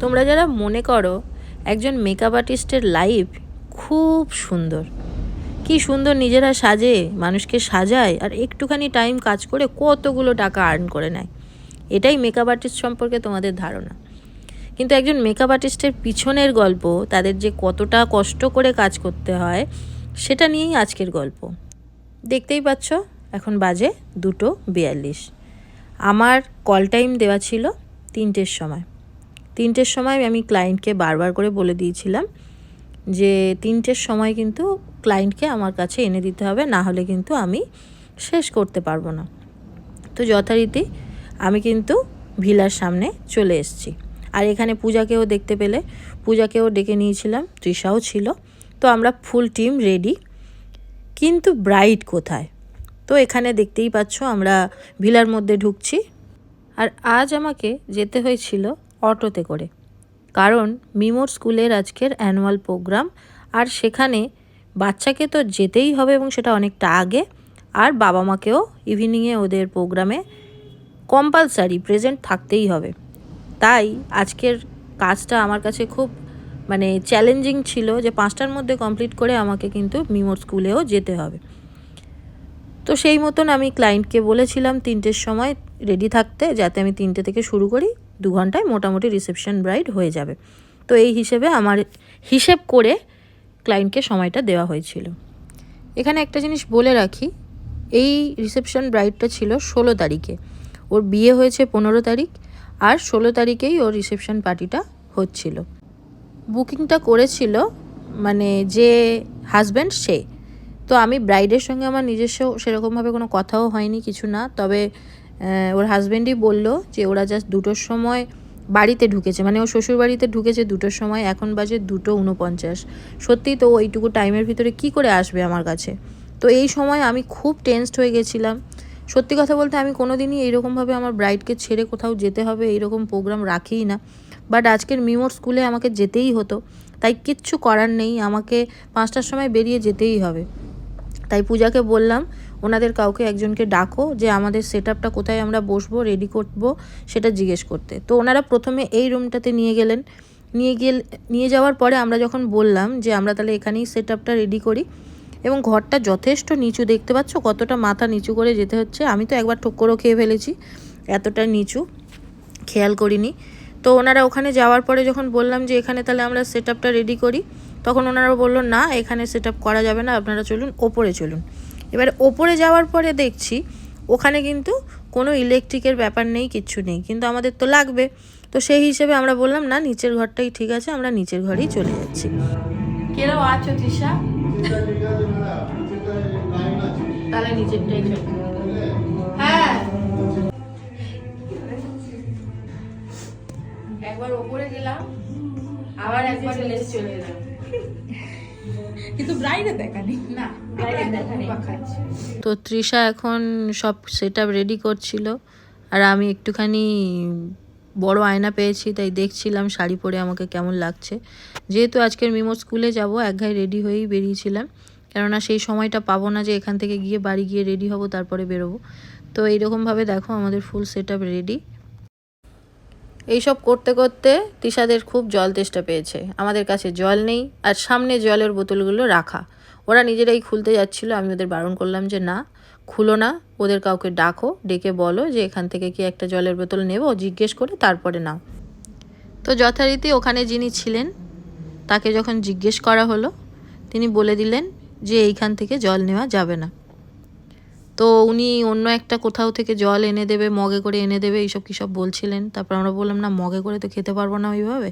তোমরা যারা মনে করো একজন মেকআপ আর্টিস্টের লাইফ খুব সুন্দর, কি সুন্দর নিজেরা সাজে, মানুষকে সাজায় আর একটুখানি টাইম কাজ করে কতগুলো টাকা আর্ন করে নেয়, এটাই মেকআপ আর্টিস্ট সম্পর্কে তোমাদের ধারণা। কিন্তু একজন মেকআপ আর্টিস্টের পিছনের গল্প, তাদের যে কতটা কষ্ট করে কাজ করতে হয়, সেটা নিয়েই আজকের গল্প। দেখতেই পাচ্ছ, এখন বাজে দুটো বিয়াল্লিশ। আমার কল টাইম দেওয়া ছিল তিনটের সময়। তিনটের সময় আমি ক্লায়েন্টকে বারবার করে বলে দিয়েছিলাম যে, তিনটের সময় কিন্তু ক্লায়েন্টকে আমার কাছে এনে দিতে হবে, না হলে কিন্তু আমি শেষ করতে পারব না। তো যথারীতি আমি কিন্তু ভিলার সামনে চলে এসেছি। আর এখানে পূজাকেও দেখতে পেলে, পূজাকেও ডেকে নিয়েছিলাম, তৃষাও ছিল। তো আমরা ফুল টিম রেডি কিন্তু ব্রাইট কোথায়? তো এখানে দেখতেই পাচ্ছ আমরা ভিলার মধ্যে ঢুকছি। আর আজ আমাকে যেতে হয়েছিল অটোতে করে। কারণ মিমোর স্কুলের আজকের অ্যানুয়াল প্রোগ্রাম, আর সেখানে বাচ্চাকে তো যেতেই হবে এবং সেটা অনেকটা আগে, আর বাবা মাকেও ইভিনিংয়ে ওদের প্রোগ্রামে কম্পালসারি প্রেজেন্ট থাকতেই হবে। তাই আজকের কাজটা আমার কাছে খুব মানে চ্যালেঞ্জিং ছিল যে পাঁচটার মধ্যে কমপ্লিট করে আমাকে কিন্তু মিমোর স্কুলেও যেতে হবে। তো সেই মতন আমি ক্লায়েন্টকে বলেছিলাম, তিনটের সময় রেডি থাকতে, যাতে আমি তিনটে থেকে শুরু করি। দু ঘন্টায় মোটামুটি রিসেপশন ব্রাইড হয়ে যাবে। তো এই হিসেবে আমার হিসেব করে ক্লায়েন্টকে সময়টা দেওয়া হয়েছিল। এখানে একটা জিনিস বলে রাখি, এই রিসেপশন ব্রাইডটা ছিল ষোলো তারিখে। ওর বিয়ে হয়েছে পনেরো তারিখ আর ষোলো তারিখেই ওর রিসেপশন পার্টিটা হচ্ছিল। বুকিংটা করেছিল মানে যে হাজব্যান্ড সে। তো আমি ব্রাইডের সঙ্গে আমার নিজস্ব সেরকমভাবে কোনো কথাও হয়নি, কিছু না। তবে ওর হাজব্যান্ডই বলল যে ওরা জাস্ট দুটোর সময় বাড়িতে ঢুকেছে। মানে ও শ্বশুর বাড়িতে ঢুকেছে দুটোর সময়, এখন বাজে দুটো উনপঞ্চাশ সত্যি তো ওইটুকু টাইমের ভিতরে কি করে আসবে আমার কাছে? তো এই সময় আমি খুব টেনসড হয়ে গেছিলাম। সত্যি কথা বলতে আমি কোনো দিনই এইরকমভাবে আমার ব্রাইডকে ছেড়ে কোথাও যেতে হবে, এইরকম প্রোগ্রাম রাখিই না। বাট আজকের মিমোর স্কুলে আমাকে যেতেই হতো। তাই কিচ্ছু করার নেই, আমাকে পাঁচটার সময় বেরিয়ে যেতেই হবে। তাই পূজাকে বললাম ওনাদের কাউকে একজনকে ডাকো যে আমাদের সেট আপটা কোথায় আমরা বসবো রেডি করব সেটা জিজ্ঞেস করতে। তো ওনারা প্রথমে এই রুমটাতে নিয়ে গেলেন। নিয়ে গেল, নিয়ে যাওয়ার পরে আমরা যখন বললাম যে আমরা তাহলে এখানেই সেট আপটা রেডি করি এবং ঘরটা যথেষ্ট নিচু দেখতে পাচ্ছ, কতটা মাথা নিচু করে যেতে হচ্ছে, আমি তো একবার ঠোক্করও খেয়ে ফেলেছি, এতটা নিচু, খেয়াল করিনি। তো ওনারা ওখানে যাওয়ার পরে যখন বললাম যে এখানে তাহলে আমরা সেট আপটা রেডি করি, তখন ওনারা বলল, না, এখানে সেট করা যাবে না, আপনারা চলুন, ওপরে চলুন। এবার ওপরে যাওয়ার পরে দেখছি ওখানে কিন্তু কোনো ইলেকট্রিকের ব্যাপার নেই, কিচ্ছু নেই। কিন্তু আমাদের তো লাগবে। তো সেই হিসেবে আমরা বললাম, না, নিচের ঘরটাই ঠিক আছে, আমরা নিচের ঘরেই চলে যাচ্ছি। কেরাও আছো, তৃষা? তাহলে নিচেরটাই হ্যাঁ। একবার ওপরে গেলাম, আবার একবার চলে এলাম কিন্তু ব্রাইডে দেখানি না তো তৃষা এখন সব সেট আপ রেডি করছিল। আর আমি একটুখানি বড় আয়না পেয়েছি তাই দেখছিলাম শাড়ি পরে আমাকে কেমন লাগছে। যেহেতু আজকের মিমো স্কুলে যাব এক ঘাই রেডি হয়েই বেরিয়েছিলাম। কেননা সেই সময়টা পাবো না যে এখান থেকে গিয়ে বাড়ি গিয়ে রেডি হব তারপরে বেরোবো। তো এইরকমভাবে দেখো আমাদের ফুল সেট আপ রেডি এইসব করতে করতে তিশাদের খুব জল তেষ্টা পেয়েছে। আমাদের কাছে জল নেই আর সামনে জলের বোতলগুলো রাখা। ওরা নিজেরাই খুলতে যাচ্ছিল, আমি ওদের বারণ করলাম যে না, খুলো না, ওদের কাউকে ডাকো, ডেকে বলো যে এখান থেকে কি একটা জলের বোতল নেব জিজ্ঞেস করে তারপরে নাও। তো যথারীতি ওখানে যিনি ছিলেন, তাকে যখন জিজ্ঞেস করা হলো, তিনি বলে দিলেন যে এইখান থেকে জল নেওয়া যাবে না। তো উনি অন্য একটা কোথাও থেকে জল এনে দেবে, মগে করে এনে দেবে, এইসব কী সব বলছিলেন? তারপর আমরা বললাম, না, মগে করে তো খেতে পারব না ওইভাবে।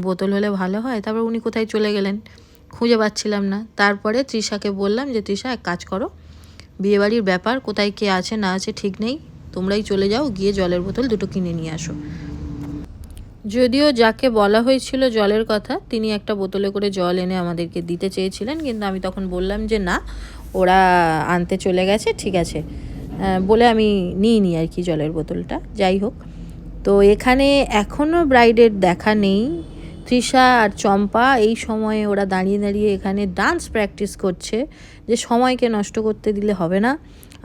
বোতল হলে ভালো হয়। তারপর উনি কোথায় চলে গেলেন? খুঁজে পাচ্ছিলাম না। তারপরে তৃষাকে বললাম যে, তৃষা, এক কাজ করো। বিয়েবাড়ির ব্যাপার, কোথায় কে আছে, না আছে, ঠিক নেই। তোমরাই চলে যাও, গিয়ে জলের বোতল দুটো কিনে নিয়ে আসো। যদিও যাকে বলা হয়েছিল জলের কথা, তিনি একটা বোতলে করে জল এনে আমাদেরকে দিতে চেয়েছিলেন, কিন্তু আমি তখন বললাম যে, না ওরা আনতে চলে গেছে, ঠিক আছে। বলে আমি নিইনি আর কি জলের বোতলটা, যাই হোক। তো এখানে এখনও ব্রাইডের দেখা নেই। তৃষা আর চম্পা এই সময়ে ওরা দাঁড়িয়ে দাঁড়িয়ে এখানে ডান্স প্র্যাকটিস করছে, যে সময়কে নষ্ট করতে দিলে হবে না।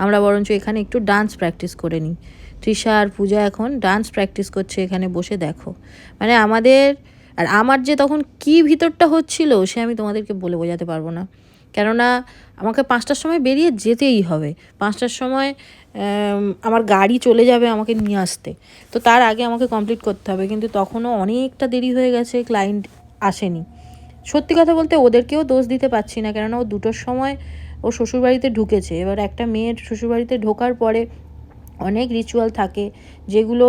আমরা বরঞ্চ এখানে একটু ডান্স প্র্যাকটিস করে নিই। তৃষা আর পূজা এখন ডান্স প্র্যাকটিস করছে এখানে বসে, দেখো। মানে আমাদের, আর আমার যে তখন কি ভিতরটা হচ্ছিল, সে আমি তোমাদেরকে বলে বোঝাতে পারব না। কেননা আমাকে পাঁচটার সময় বেরিয়ে যেতেই হবে। পাঁচটার সময় আমার গাড়ি চলে যাবে আমাকে নিয়ে আসতে। তো তার আগে আমাকে কমপ্লিট করতে হবে। কিন্তু তখনও অনেকটা দেরি হয়ে গেছে ক্লায়েন্ট আসেনি। সত্যি কথা বলতে ওদেরকেও দোষ দিতে পারছি না। কেননা ও দুটোর সময় ও শ্বশুরবাড়িতে ঢুকেছে। এবার একটা মেয়ের শ্বশুরবাড়িতে ঢোকার পরে অনেক রিচুয়াল থাকে, যেগুলো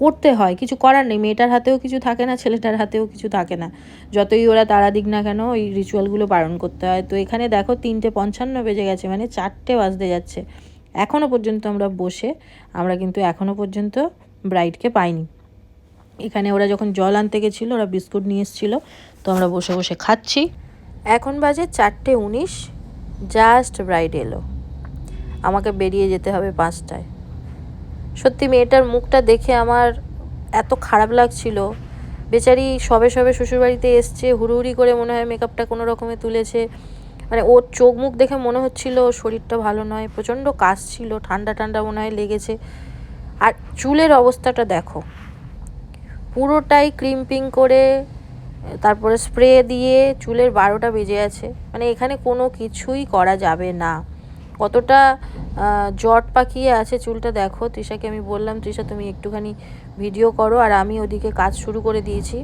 করতে হয়, কিছু করার নেই, মেয়েটার হাতেও কিছু থাকে না, ছেলেটার হাতেও কিছু থাকে না। যতই ওরা তারা দিক না কেন, ওই রিচুয়ালগুলো পালন করতে হয়। তো এখানে দেখো তিনটে পঞ্চান্ন বেজে গেছে মানে চারটে বাজতে যাচ্ছে। এখনও পর্যন্ত আমরা বসে, আমরা কিন্তু এখনও পর্যন্ত ব্রাইডকে পাইনি। এখানে ওরা যখন জল আনতে গেছিল, ওরা বিস্কুট নিয়ে এসেছিল, তো আমরা বসে বসে খাচ্ছি। এখন বাজে চারটে উনিশ জাস্ট ব্রাইড এলো। আমাকে বেরিয়ে যেতে হবে পাঁচটায়। সত্যি মেয়েটার মুখটা দেখে আমার এত খারাপ লাগছিল। বেচারি সবে সবে শ্বশুরবাড়িতে এসছে, হুড়ুহুড়ি করে মনে হয় মেকআপটা কোনো রকমে তুলেছে। মানে ওর চোখ মুখ দেখে মনে হচ্ছিল শরীরটা ভালো নয়, প্রচণ্ড কাশ ছিল, ঠান্ডা ঠান্ডা মনে হয় লেগেছে। আর চুলের অবস্থাটা দেখো। পুরোটাই ক্রিম্পিং করে, তারপরে স্প্রে দিয়ে চুলের বারোটা বেজে আছে। মানে এখানে কোনো কিছুই করা যাবে না। কতটা জট পাকিয়ে আছে চুলটা দেখো। তৃষাকে আমি বললাম, তৃষা, তুমি একটুখানি ভিডিও করো। আর আমি ওদিকে কাজ শুরু করে দিয়েছি।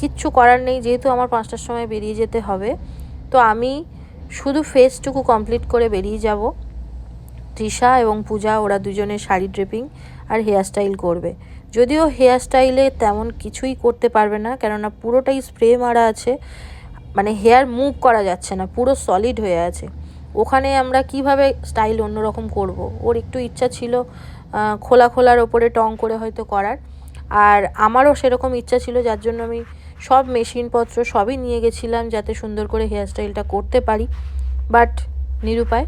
কিচ্ছু করার নেই, যেহেতু আমার পাঁচটার সময় বেরিয়ে যেতে হবে। তো আমি শুধু ফেসটুকু কমপ্লিট করে বেরিয়ে যাব। তৃষা এবং পূজা, ওরা দুজনে শাড়ি ড্রেপিং আর হেয়ার স্টাইল করবে। যদিও হেয়ার স্টাইলে তেমন কিছুই করতে পারবে না, কেননা পুরোটাই স্প্রে মারা আছে। মানে হেয়ার মুভ করা যাচ্ছে না, পুরো সলিড হয়ে আছে। ওখানে আমরা কীভাবে স্টাইল অন্যরকম করব? ওর একটু ইচ্ছা ছিল খোলা খোলার ওপরে টং করে হয়তো করার। আর আমারও সেরকম ইচ্ছা ছিল, যার জন্য আমি সব মেশিনপত্র সবই নিয়ে গেছিলাম যাতে সুন্দর করে হেয়ার স্টাইলটা করতে পারি। বাট নিরুপায়,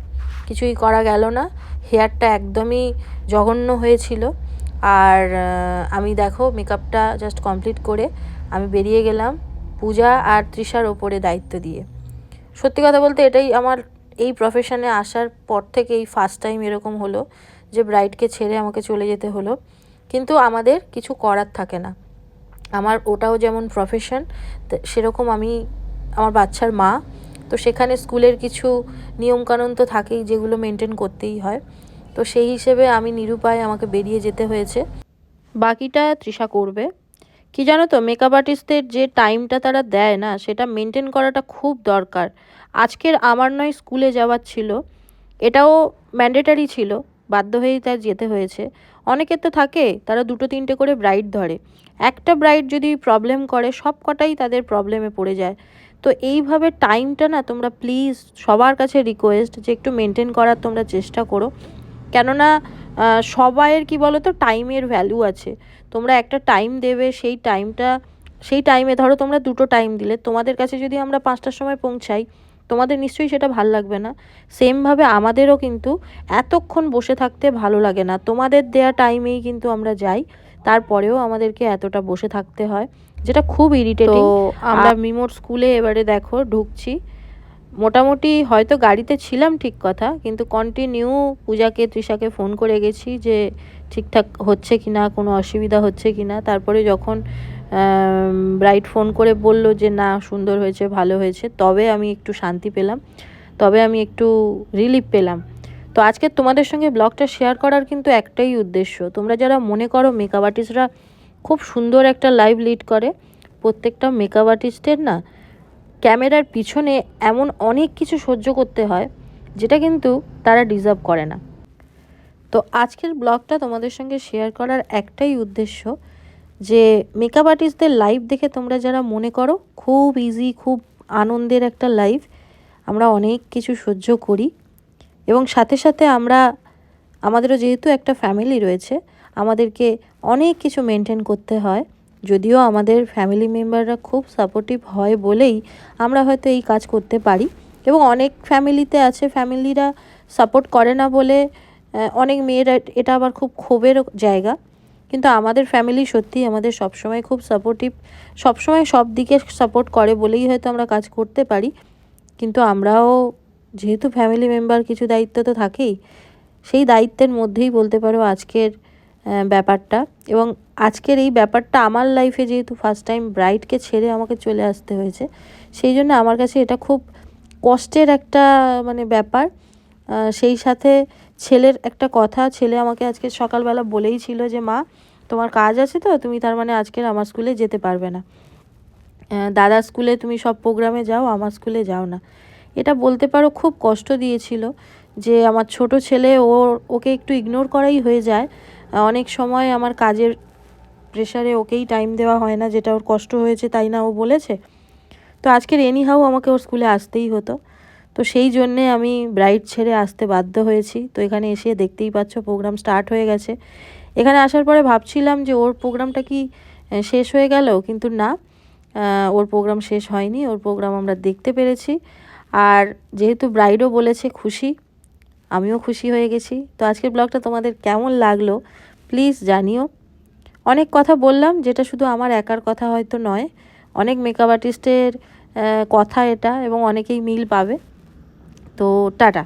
কিছুই করা গেল না। হেয়ারটা একদমই জঘন্য হয়েছিল। আর আমি দেখো মেকআপটা জাস্ট কমপ্লিট করে আমি বেরিয়ে গেলাম পূজা আর তৃষার ওপরে দায়িত্ব দিয়ে। সত্যি কথা বলতে এটাই আমার এই প্রফেশনে আসার পর থেকে এই ফার্স্ট টাইম এরকম হলো যে ব্রাইডকে ছেড়ে আমাকে চলে যেতে হলো। কিন্তু আমাদের কিছু করার থাকে না। আমার ওটাও যেমন প্রফেশন সেরকম আমি আমার বাচ্চার মা, তো সেখানে স্কুলের কিছু নিয়মকানুন তো থাকেই যেগুলো মেনটেন করতেই হয়। তো সেই হিসেবে আমি নিরুপায় আমাকে বেরিয়ে যেতে হয়েছে। বাকিটা তৃষা করবে। কি জানো তো মেকআপ আর্টিস্টদের যে টাইমটা তারা দেয় না, সেটা মেনটেন করাটা খুব দরকার। আজকের আমার নয় স্কুলে যাওয়ার ছিল, এটাও ম্যান্ডেটারি ছিল, বাধ্য হয়েই তার যেতে হয়েছে। অনেকের তো থাকে, তারা দুটো তিনটে করে ব্রাইড ধরে। একটা ব্রাইড যদি প্রবলেম করে, সব কটাই তাদের প্রবলেমে পড়ে যায়। তো এইভাবে টাইমটা না তোমরা প্লিজ সবার কাছে রিকোয়েস্ট যে একটু মেনটেন করার তোমরা চেষ্টা করো। কেননা সবাইয়ের কি বলো তো টাইমের ভ্যালু আছে। তোমরা একটা টাইম দেবে সেই টাইমটা সেই টাইমে ধরো তোমরা দুটো টাইম দিলে তোমাদের কাছে যদি আমরা পাঁচটার সময় পৌঁছাই তোমাদের নিশ্চয়ই সেটা ভালো লাগবে না। সেমভাবে আমাদেরও কিন্তু এতক্ষণ বসে থাকতে ভালো লাগে না। তোমাদের দেয়া টাইমেই কিন্তু আমরা যাই তারপরেও আমাদেরকে এতটা বসে থাকতে হয় যেটা খুব ইরিটেটিং আমরা মিমোর স্কুলে এবারে দেখো ঢুকছি। মোটামুটি হয়তো গাড়িতে ছিলাম ঠিক কথা, কিন্তু কন্টিনিউ পূজাকে, তৃষাকে ফোন করে গেছি যে ঠিকঠাক হচ্ছে কি না কোনো অসুবিধা হচ্ছে কি না তারপরে যখন ব্রাইট ফোন করে বলল যে না, সুন্দর হয়েছে, ভালো হয়েছে, তবে আমি একটু শান্তি পেলাম, তবে আমি একটু রিলিফ পেলাম। তো আজকে তোমাদের সঙ্গে ব্লগটা শেয়ার করার কিন্তু একটাই উদ্দেশ্য। তোমরা যারা মনে করো মেকআপ আর্টিস্টরা খুব সুন্দর একটা লাইভ লিড করে, প্রত্যেকটা মেকআপ আর্টিস্টের না ক্যামেরার পিছনে এমন অনেক কিছু সহ্য করতে হয়, যেটা কিন্তু তারা ডিজার্ভ করে না। তো আজকের ব্লগটা তোমাদের সঙ্গে শেয়ার করার একটাই উদ্দেশ্য যে মেকআপ আর্টিস্টদের লাইভ দেখে তোমরা যারা মনে করো, খুব ইজি খুব আনন্দের একটা লাইভ আমরা অনেক কিছু সহ্য করি। এবং সাথে সাথে আমরা, আমাদেরও যেহেতু একটা ফ্যামিলি রয়েছে, আমাদেরকে অনেক কিছু মেনটেন করতে হয়। যদিও আমাদের ফ্যামিলি মেম্বাররা খুব সাপোর্টিভ হয় বলেই আমরা হয়তো এই কাজ করতে পারি। এবং অনেক ফ্যামিলিতে আছে ফ্যামিলিরা সাপোর্ট করে না বলে অনেক মেয়েরা এটা আবার খুব ক্ষোভের জায়গা। কিন্তু আমাদের ফ্যামিলি সত্যি আমাদের সবসময় খুব সাপোর্টিভ সবসময় সব দিকে সাপোর্ট করে বলেই হয়তো আমরা কাজ করতে পারি। কিন্তু আমরাও যেহেতু ফ্যামিলি মেম্বার কিছু দায়িত্ব তো থাকেই, সেই দায়িত্বের মধ্যেই বলতে পারো আজকের ব্যাপারটা। এবং আজকের এই ব্যাপারটা আমার লাইফে যেহেতু ফার্স্ট টাইম ব্রাইডকে ছেড়ে আমাকে চলে আসতে হয়েছে, সেই জন্য আমার কাছে এটা খুব কষ্টের একটা মানে ব্যাপার। সেই সাথে ছেলের একটা কথা, ছেলে আমাকে আজকে সকালবেলা বলেই ছিল যে, মা, তোমার কাজ আছে তো? তুমি তার মানে আজকের আমার স্কুলে যেতে পারবে না। দাদা স্কুলে তুমি সব প্রোগ্রামে যাও, আমার স্কুলে যাও না। এটা বলতে পারো খুব কষ্ট দিয়েছিল যে, আমার ছোট ছেলে ওর ওকে একটু ইগনোর করাই হয়ে যায়। অনেক সময় আমার কাজের প্রেশারে ওকেই টাইম দেওয়া হয় না, যেটা ওর কষ্ট হয়েছে তাই না ও বলেছে। তো আজকের এনিহাও আমাকে ওর স্কুলে আসতেই হতো। তো সেই জন্যে আমি ব্রাইড ছেড়ে আসতে বাধ্য হয়েছি। তো এখানে এসে দেখতেই পাচ্ছ প্রোগ্রাম স্টার্ট হয়ে গেছে। এখানে আসার পরে ভাবছিলাম যে ওর প্রোগ্রামটা কি শেষ হয়ে গেল? কিন্তু না ওর প্রোগ্রাম শেষ হয়নি। ওর প্রোগ্রাম আমরা দেখতে পেরেছি। আর যেহেতু ব্রাইডও বলেছে খুশি আমিও খুশি হয়ে গেছি। তো আজকের ব্লগটা তোমাদের কেমন লাগল প্লিজ জানিও। অনেক কথা বললাম, যেটা শুধু আমার একার কথা হয়তো নয়, অনেক মেকআপ আর্টিস্টের কথা এটা এবং অনেকেই মিল পাবে। তো টাটা।